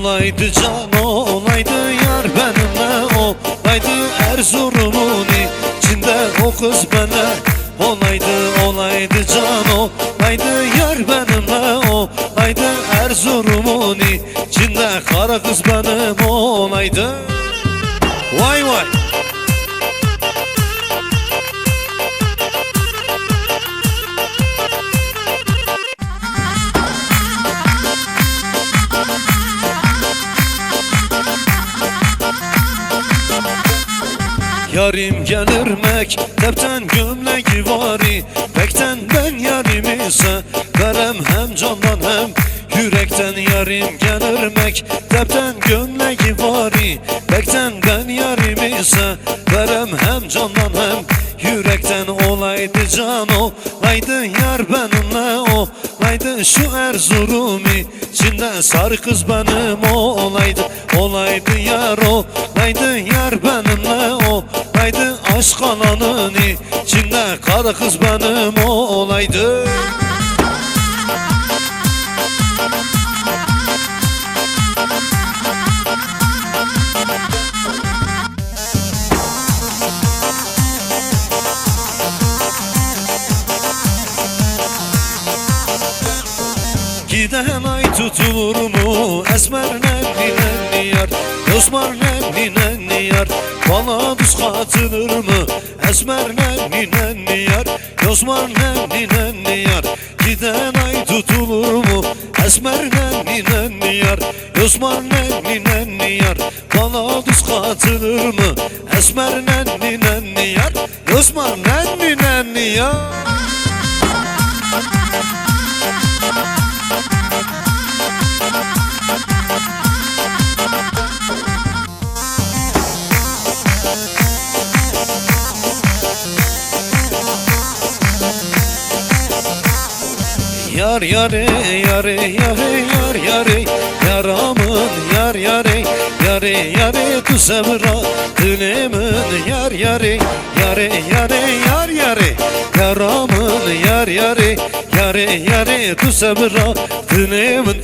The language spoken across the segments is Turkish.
Olaydı can olaydı yar benimle Olaydı Erzurum'un içinde o kız bana Olaydı olaydı can olaydı yar benimle Olaydı Erzurum'un içinde kara kız benim olaydı Yarim gelir mektepten gömleği vari. Bekten ben yarimi severim hem candan hem yürekten. Yarim gelir mektepten gömleği vari. Bekten ben yarimi severim hem candan hem yürekten. Olaydı can olaydı yar benimle olaydı Şu Erzurum içinde. Sarı kız benim olaydı Olaydı yar olaydı yar benimle olaydı Aşk alanın içinde kara kız benim olaydı. Giden ay tutulur mu? Esmer nenni nenni yar Osman nenni nenni yar. Bana düz katılır mı? Esmer nenni nenni yar Osman nenni nenni yar. Giden ay tutulur mu? Esmer nenni nenni yar Osman nenni nenni yar. Bana düz katılır mı? Esmer nenni nenni yar Osman nenni nenni yar Yar yare yare yare yar yare. Yaramın yar yare yare yare. Tu sevra dilemin yar yare yare yare yar yare. Yaramın yar yare yare yare. Tu sevra dilemin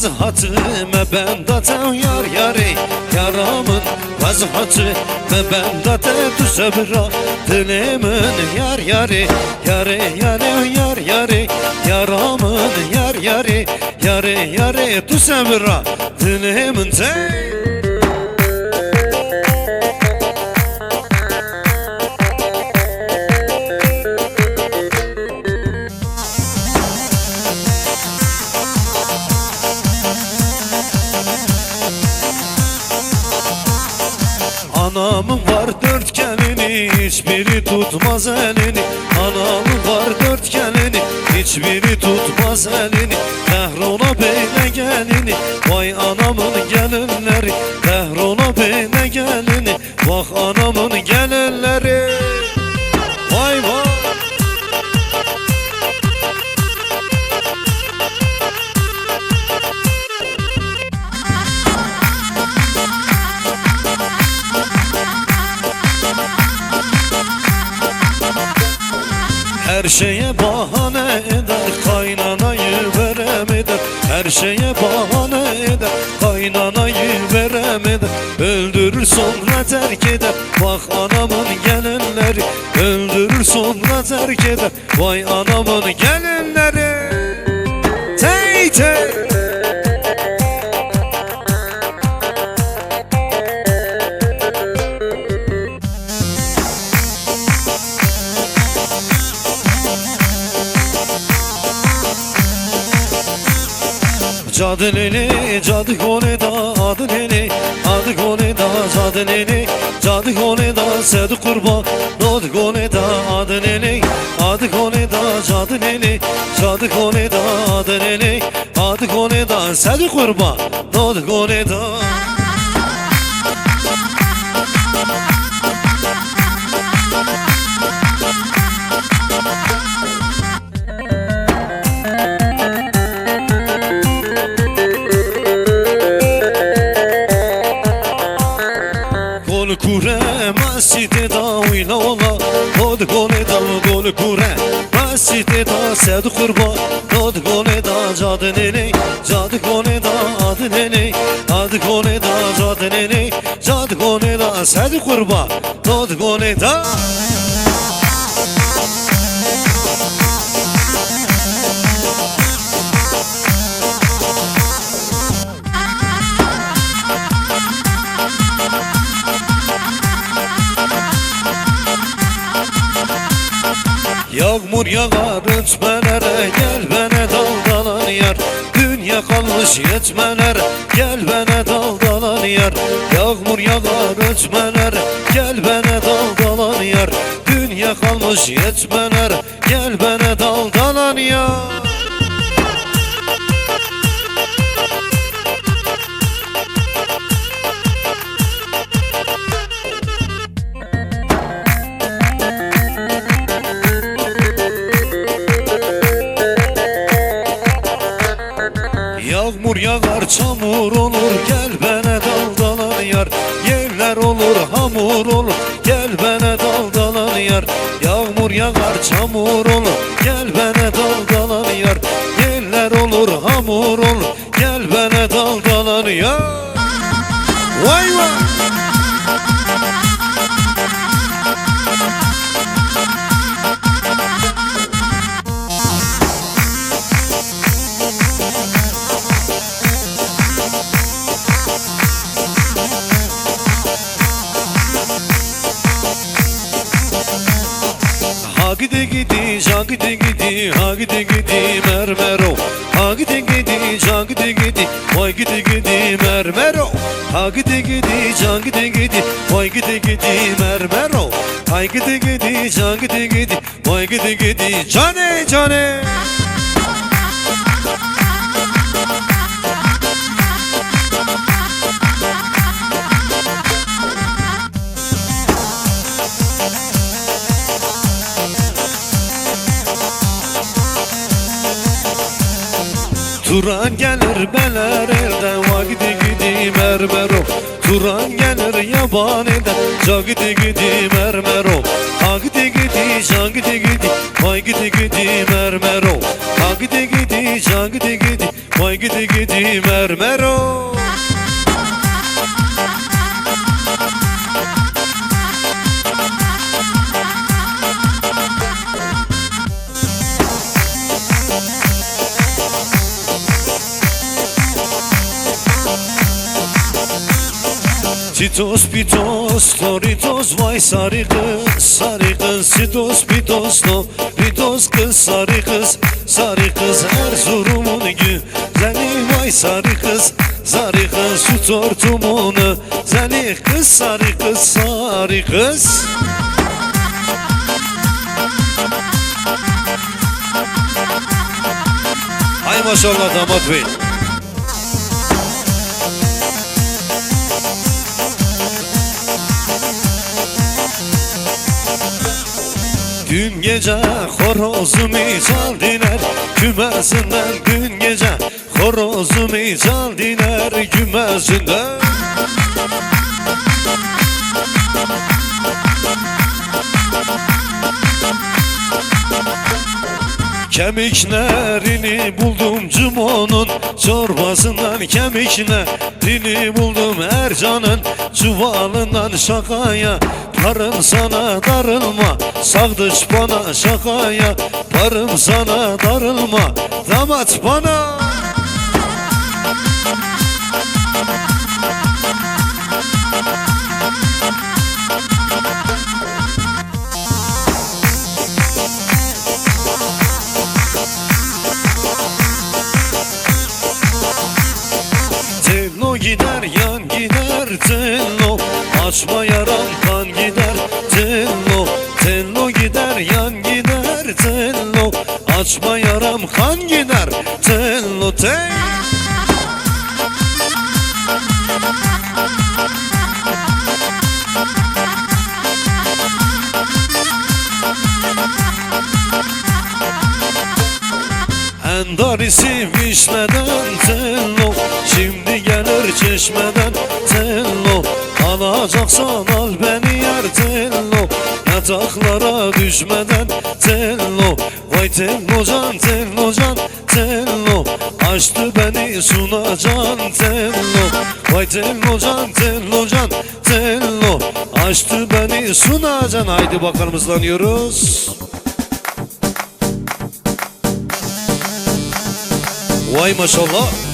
Hey! Vazhatı me benda te yar yare Yaramın vazhatı me benda te tu sabra Dilimin yar yare Yare yare yar yare Yaramın yar yare Yare yare tu sabra Dilimin te hiçbiri tutmaz elini Anamın var dört gelini hiçbiri tutmaz elini Kahrola beyne gelini. Vay anamın gelinleri Her şeye bahane eder kaynanayı veremeder. Her şeye bahane eder kaynanayı veremeder. Öldürür sonra terk eder. Bak anamın gelinleri Öldürür sonra terk eder. Vay anamın gelinleri Cadı nene, cadı kone da adı nene Adı kone da cadı nene Cadı kone da sedu kurban Adı kone da adı nene Adı kone da cadı nene Cadı kone da adı nene Adı kone da sedu kurban Adı kone da Sevdi kurban. Adı kone da cadı nene. Cadı kone da adı nene. Adı kone da cadı nene. Cadı kone da sevdi kurban. Adı kone da Yağmur yağar ötmelere Gel bana daldalan yar. Dünya kalmış yetmelere Gel bana daldalan yar. Yağmur yağar ötmelere Gel bana daldalan yar. Dünya kalmış yetmelere Gel bana daldalan yar Yağmur yağar çamur olur. Gel bana daldalan yar. Yerler olur hamur olur. Gel bana daldalan yar. Yağmur yağar çamur olur. Gel bana daldalan yar. Yerler olur hamur olur. Gel bana daldalan yar. Vay vay gidi gidi, ha gidi mermero. Ha gidi gidi, ja gidi vay gidi gidi, mermero. Ha gidi gidi, ja gidi vay gidi gidi, mermero. Ha gidi gidi, ja gidi vay gidi gidi, cane cane. Turan gelir beler elden va gidi mermero. Turan gelir yabaniden ca gidi mermero. Ha gidi gidi ca gidi vay gidi gidi mermero. Ha gidi gidi ca gidi gidi vay gidi gidi mermero Titos pitos, toritos, vay sarı kız, sarı kız Titos pitos, toritos kız, sarı kız, sarı kız Erzurum'un güzeli vay sarı kız, sarı kız Şu tortumunu zeli kız, sarı kız, sarı kız Hay maşallah damat bey Dün gece horozumu çaldılar kümesinden Dün gece horozumu çaldılar kümesinden Kemiklerini buldum cumonun çorbasından. Kemiklerini buldum Ercan'ın çuvalından. Şakaya Parım sana darılma Sağdış bana şakaya Parım sana darılma. Damat bana tello Açma yaram kan gider tello Tello gider yan gider tello Açma yaram kan gider Endarisi vişneden tello Şimdi gelir çeşmeden tello Alacaksan al beni yer tello Yataklara düşmeden tello Vay tellocan tellocan tello Açtı beni sunacan tello Vay tellocan tellocan tello Açtı beni sunacan. Haydi bakalım hızlanıyoruz Vay maşallah